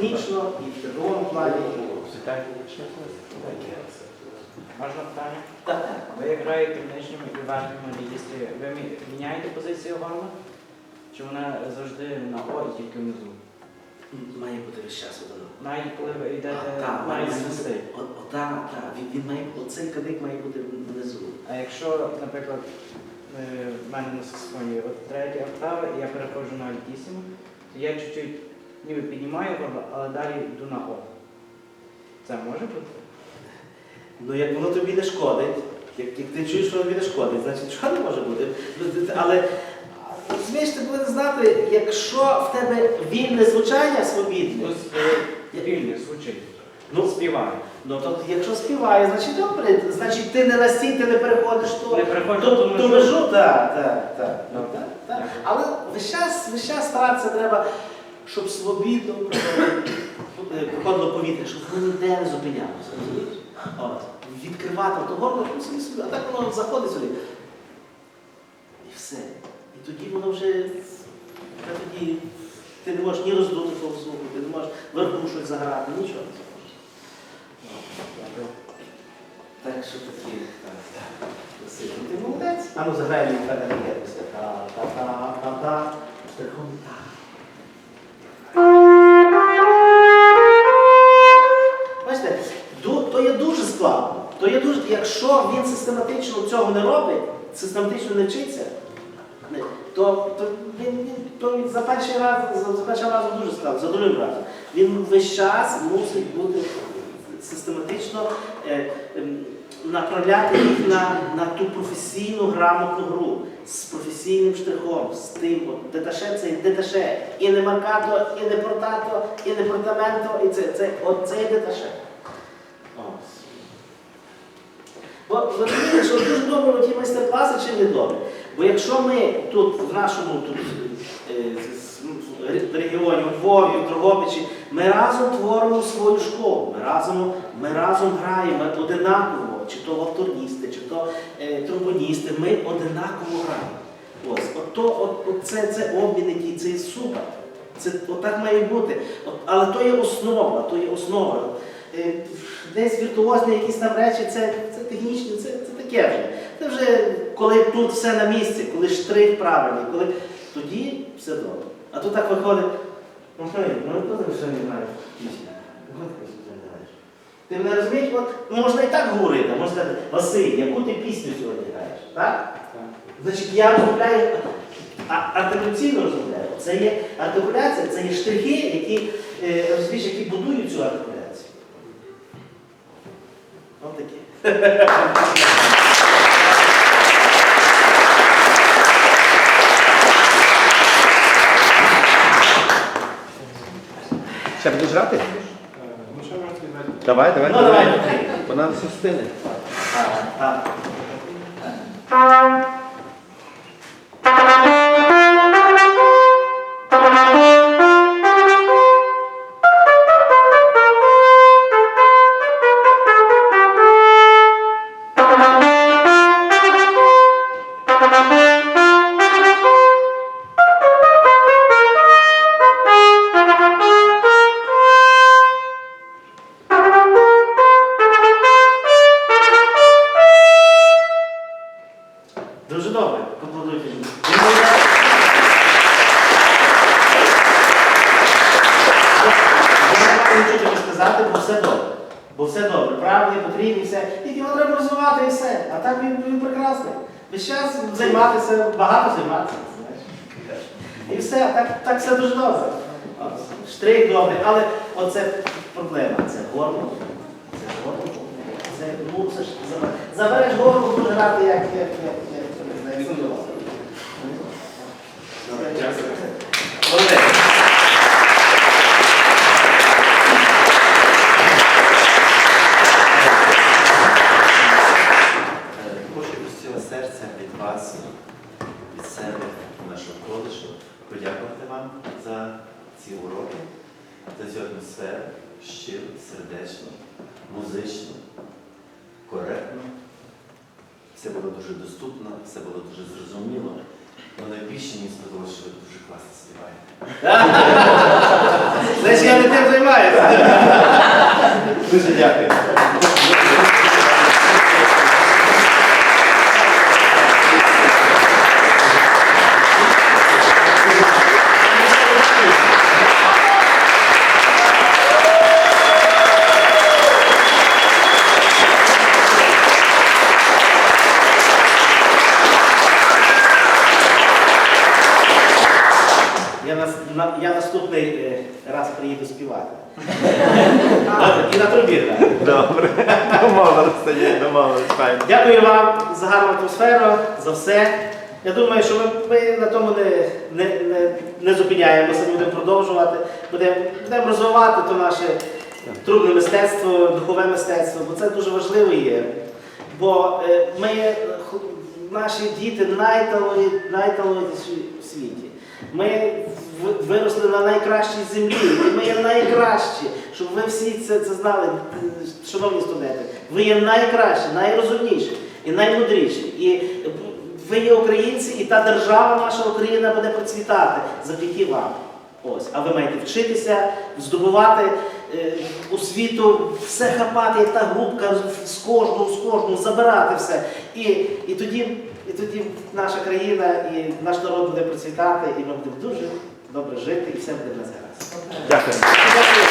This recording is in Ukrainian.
технічно, і в трудовому плані. Можна питання? Так, так. Ви граєте в нижньому і верхньому регістрі. Ви міняєте позицію горла? Чи вона завжди на О і тільки внизу? Має бути весь час воно. Навіть коли ви йдете. О- о, Так, так. Він, він має, оцей кадик має бути внизу. А якщо, наприклад, е, в мене на саксофоні от третя октава, і я переходжу на альтісіму, то я чуть-чуть ніби піднімаю горло, але далі йду на О. Це може бути? Ну як воно тобі не шкодить, як, як ти чуєш, що тобі не шкодить, значить що не може бути. Ну, Але розумієш, ти повинен знати, якщо в тебе вільне звучання свобідне, Тут е, вільно звучить. ну, Співаю. ну то якщо співає, значить добре, значить ти не на стіль, ти не переходиш ту, Не переходиш ту, ту ту межу. так, так, так. Ну, так. Але весь час, весь час старатися треба, щоб свобідно проходило- е, повітря, щоб воно ніде не зупинялося. От. Відкривати то горло, ну, а так воно заходить сюди. І все. І тоді воно вже тоді ти не можеш ні роздути того звуку, ти не можеш верху щось заграти, нічого не зможеш. Так що такі, ну ти молодець. А ну заграй мені Федора дуже, якщо він систематично цього не робить, систематично не вчиться, то, то він, він то він за перший раз, за, за першим разом дуже складно, за другим разом. Він весь час мусить бути систематично е, ем, направляти їх на, на ту професійну грамотну гру з професійним штрихом, з тим, деташе це деташе. І не маркато, і не портато, і не портаменто, і це, це, от це є деташе. Ось. Бо розумієте, що дуже добре ті майстер-класи чи не добре. Бо якщо ми тут, в нашому тут, е, в регіоні, у Львові, у Дрогобичі, ми разом творимо свою школу, ми разом, ми разом граємо одинаково, чи то вавторністи, чи то е, тромбоністи, ми одинаково граємо. Ось, от, то, от, от це, це обмін, який це супер. Це отак має бути. От, але то є основа, то є основа. Е, Десь віртуозні якісь там речі, це технічні, це, це таке вже. Це вже коли тут все на місці, коли штрих правильний, коли тоді все добре. А тут так виходить, ну що, ну хто ти ще не знаєш пісня? Ну, ти мене розумієш, от можна і так говорити, можна сказати, Василь, яку ти пісню сьогодні граєш? Так? Так. Значить, я розмовляю, а, артикуляційно розмовляю. Це є артикуляція, це є штрихи, які, е, розумієш, які будують цю артикуляцію. Ось такі. Ще будеш грати? Ну? Давай, давай, Ну, давай, давай. Вона все стине. Так, нічого тобі сказати, бо все добре. Бо все добре. Правильно, потрібні, все. Тільки його треба розвивати і все. А так він, він прекрасний. Весь час займатися, багато займатися. Знаєш. І все, так, так все дуже добре. Штрих добрий, але оце проблема. Це горло. Це горло. Це мусиш забереш. Горло, будеш грати як, як, як, як, не знаю, як судова. Добре, дякую. Молодець. Від серця від вас, від себе, від нашого коледжу, подякувати вам за ці уроки, за цю атмосферу, щиро, сердечно, музично, коректно. Все було дуже доступно, все було дуже зрозуміло. Але найбільше мені сподобалося, що ви дуже класно співаєте. Значить, я не тим займаюся. Дуже дякую. Я, нас, на, я наступний е, раз приїду співати. І на трубі. так. Добре. Домовилися, домовилися. Дякую вам за гарну атмосферу, за все. Я думаю, що ми, на тому не, не, не, не зупиняємося, будемо продовжувати, будемо, будемо розвивати то наше трубне мистецтво, духове мистецтво, бо це дуже важливо є. Бо е, ми, наші діти найталановитіші в світі. Ми виросли на найкращій землі, і ми є найкращі, щоб ви всі це, це знали, шановні студенти. Ви є найкращі, найрозумніші і наймудріші. І ви є українці, і та держава наша Україна буде процвітати завдяки вам. Ось, а ви маєте вчитися, здобувати е, у світу, все хапати, як та грубка з кожного, з кожного, забирати все. І, і, тоді, і тоді наша країна і наш народ буде процвітати, і ми будемо дуже добре жити, і все буде в нас гаразд. Дякую. Дякую.